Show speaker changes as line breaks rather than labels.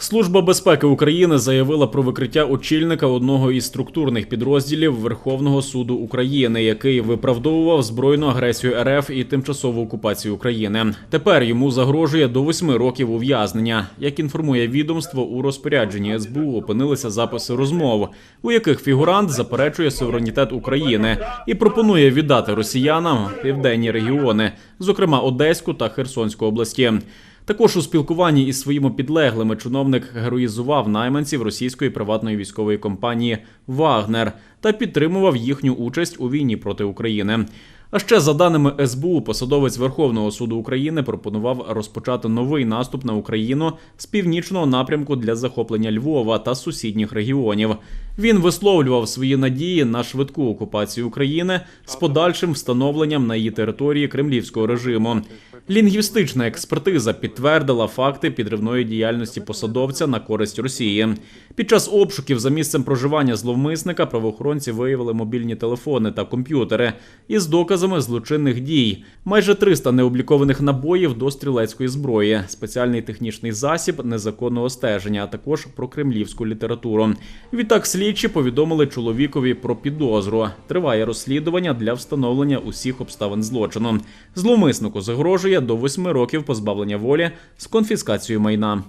Служба безпеки України заявила про викриття очільника одного із структурних підрозділів Верховного суду України, який виправдовував збройну агресію РФ і тимчасову окупацію України. Тепер йому загрожує до восьми років ув'язнення. Як інформує відомство, у розпорядженні СБУ опинилися записи розмов, у яких фігурант заперечує суверенітет України і пропонує віддати росіянам південні регіони, зокрема Одеську та Херсонську області. Також у спілкуванні із своїми підлеглими чиновник героїзував найманців російської приватної військової компанії Вагнер та підтримував їхню участь у війні проти України. А ще за даними СБУ, посадовець Верховного суду України пропонував розпочати новий наступ на Україну з північного напрямку для захоплення Львова та сусідніх регіонів. Він висловлював свої надії на швидку окупацію України з подальшим встановленням на її території кремлівського режиму. Лінгвістична експертиза підтвердила факти підривної діяльності посадовця на користь Росії. Під час обшуків за місцем проживання зловмисника правоохоронці виявили мобільні телефони та комп'ютери із доказами злочинних дій, майже 300 необлікованих набоїв до стрілецької зброї, спеціальний технічний засіб незаконного стеження, а також про кремлівську літературу. Відтак слідчі повідомили чоловікові про підозру. Триває розслідування для встановлення усіх обставин злочину. Зловмиснику загрожує до восьми років позбавлення волі з конфіскацією майна.